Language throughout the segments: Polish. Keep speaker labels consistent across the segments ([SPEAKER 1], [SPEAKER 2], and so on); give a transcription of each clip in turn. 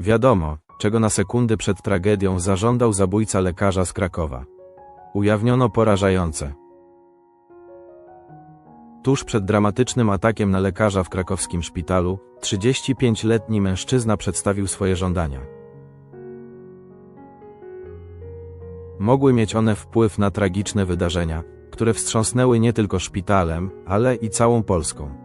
[SPEAKER 1] Wiadomo, czego na sekundy przed tragedią zażądał zabójca lekarza z Krakowa. Ujawniono porażające. Tuż przed dramatycznym atakiem na lekarza w krakowskim szpitalu, 35-letni mężczyzna przedstawił swoje żądania. Mogły mieć one wpływ na tragiczne wydarzenia, które wstrząsnęły nie tylko szpitalem, ale i całą Polską.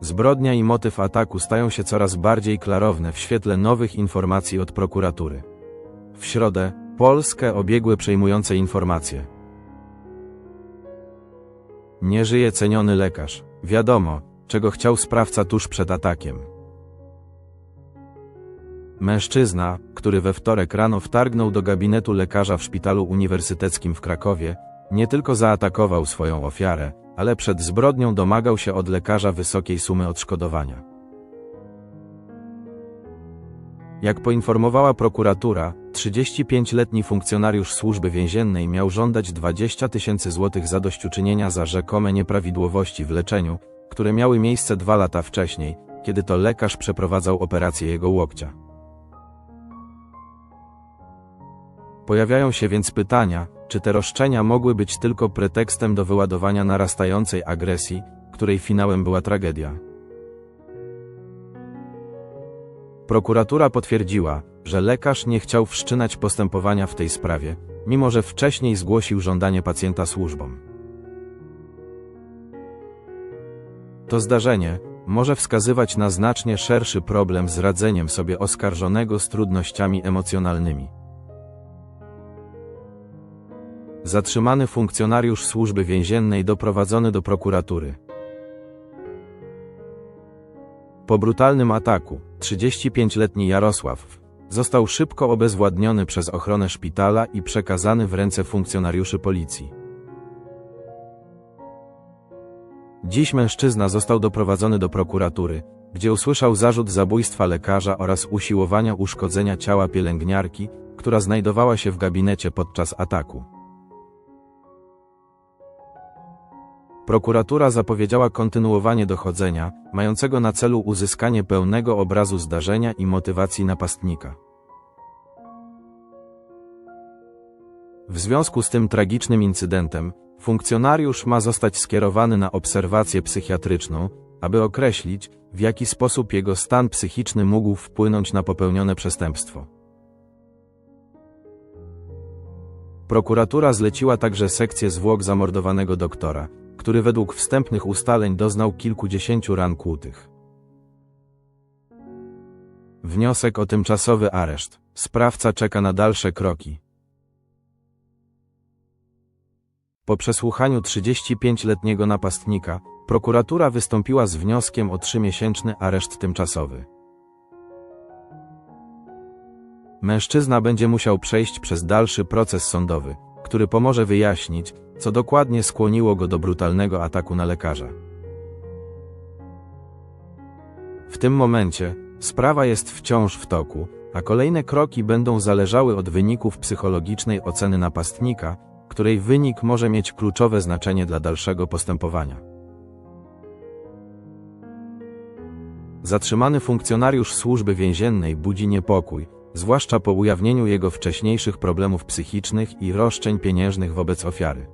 [SPEAKER 1] Zbrodnia i motyw ataku stają się coraz bardziej klarowne w świetle nowych informacji od prokuratury. W środę Polskę obiegły przejmujące informacje. Nie żyje ceniony lekarz. Wiadomo, czego chciał sprawca tuż przed atakiem. Mężczyzna, który we wtorek rano wtargnął do gabinetu lekarza w szpitalu uniwersyteckim w Krakowie, nie tylko zaatakował swoją ofiarę, ale przed zbrodnią domagał się od lekarza wysokiej sumy odszkodowania. Jak poinformowała prokuratura, 35-letni funkcjonariusz służby więziennej miał żądać 20 tysięcy złotych zadośćuczynienia za rzekome nieprawidłowości w leczeniu, które miały miejsce dwa lata wcześniej, kiedy to lekarz przeprowadzał operację jego łokcia. Pojawiają się więc pytania, czy te roszczenia mogły być tylko pretekstem do wyładowania narastającej agresji, której finałem była tragedia. Prokuratura potwierdziła, że lekarz nie chciał wszczynać postępowania w tej sprawie, mimo że wcześniej zgłosił żądanie pacjenta służbom. To zdarzenie może wskazywać na znacznie szerszy problem z radzeniem sobie oskarżonego z trudnościami emocjonalnymi. Zatrzymany funkcjonariusz służby więziennej doprowadzony do prokuratury. Po brutalnym ataku, 35-letni Jarosław został szybko obezwładniony przez ochronę szpitala i przekazany w ręce funkcjonariuszy policji. Dziś mężczyzna został doprowadzony do prokuratury, gdzie usłyszał zarzut zabójstwa lekarza oraz usiłowania uszkodzenia ciała pielęgniarki, która znajdowała się w gabinecie podczas ataku. Prokuratura zapowiedziała kontynuowanie dochodzenia, mającego na celu uzyskanie pełnego obrazu zdarzenia i motywacji napastnika. W związku z tym tragicznym incydentem, funkcjonariusz ma zostać skierowany na obserwację psychiatryczną, aby określić, w jaki sposób jego stan psychiczny mógł wpłynąć na popełnione przestępstwo. Prokuratura zleciła także sekcję zwłok zamordowanego doktora, który według wstępnych ustaleń doznał kilkudziesięciu ran kłutych. Wniosek o tymczasowy areszt. Sprawca czeka na dalsze kroki. Po przesłuchaniu 35-letniego napastnika, prokuratura wystąpiła z wnioskiem o trzymiesięczny areszt tymczasowy. Mężczyzna będzie musiał przejść przez dalszy proces sądowy, który pomoże wyjaśnić, co dokładnie skłoniło go do brutalnego ataku na lekarza. W tym momencie sprawa jest wciąż w toku, a kolejne kroki będą zależały od wyników psychologicznej oceny napastnika, której wynik może mieć kluczowe znaczenie dla dalszego postępowania. Zatrzymany funkcjonariusz służby więziennej budzi niepokój, zwłaszcza po ujawnieniu jego wcześniejszych problemów psychicznych i roszczeń pieniężnych wobec ofiary.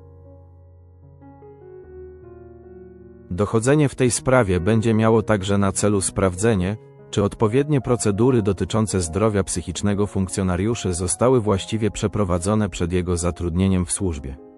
[SPEAKER 1] Dochodzenie w tej sprawie będzie miało także na celu sprawdzenie, czy odpowiednie procedury dotyczące zdrowia psychicznego funkcjonariuszy zostały właściwie przeprowadzone przed jego zatrudnieniem w służbie.